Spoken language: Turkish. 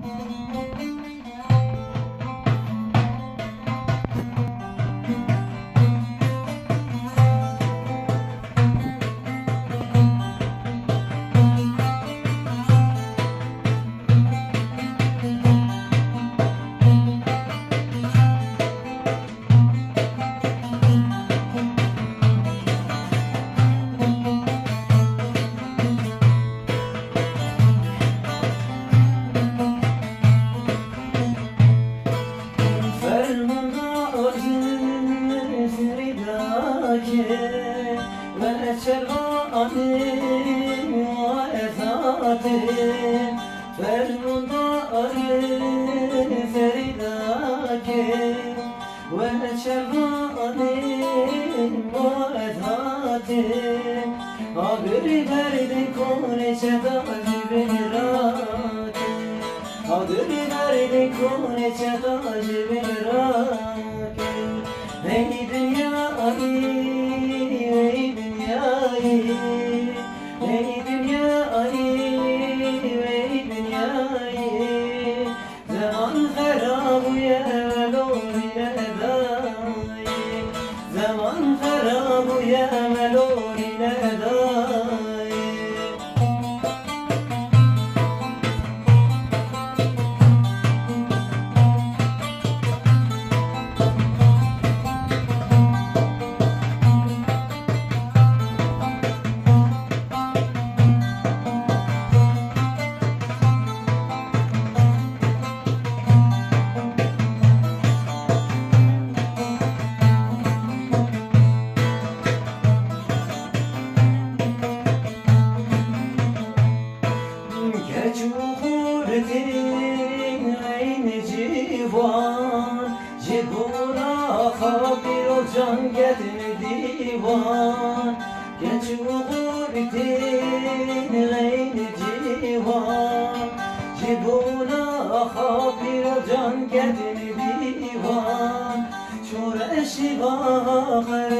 Música Fridake Ve çervanim ve ezatim Fermanda özüm Fridake Ve çervanim ve ezatim Agri derdi kone çeda jibirake Adını verdi kone çakacı bir Hey. Derdinin eyni civan. Cibuna habir ol can gedin divan. Genç uğur din eyni civan. Cibuna habir ol can gedin divan. Çor eşi bağır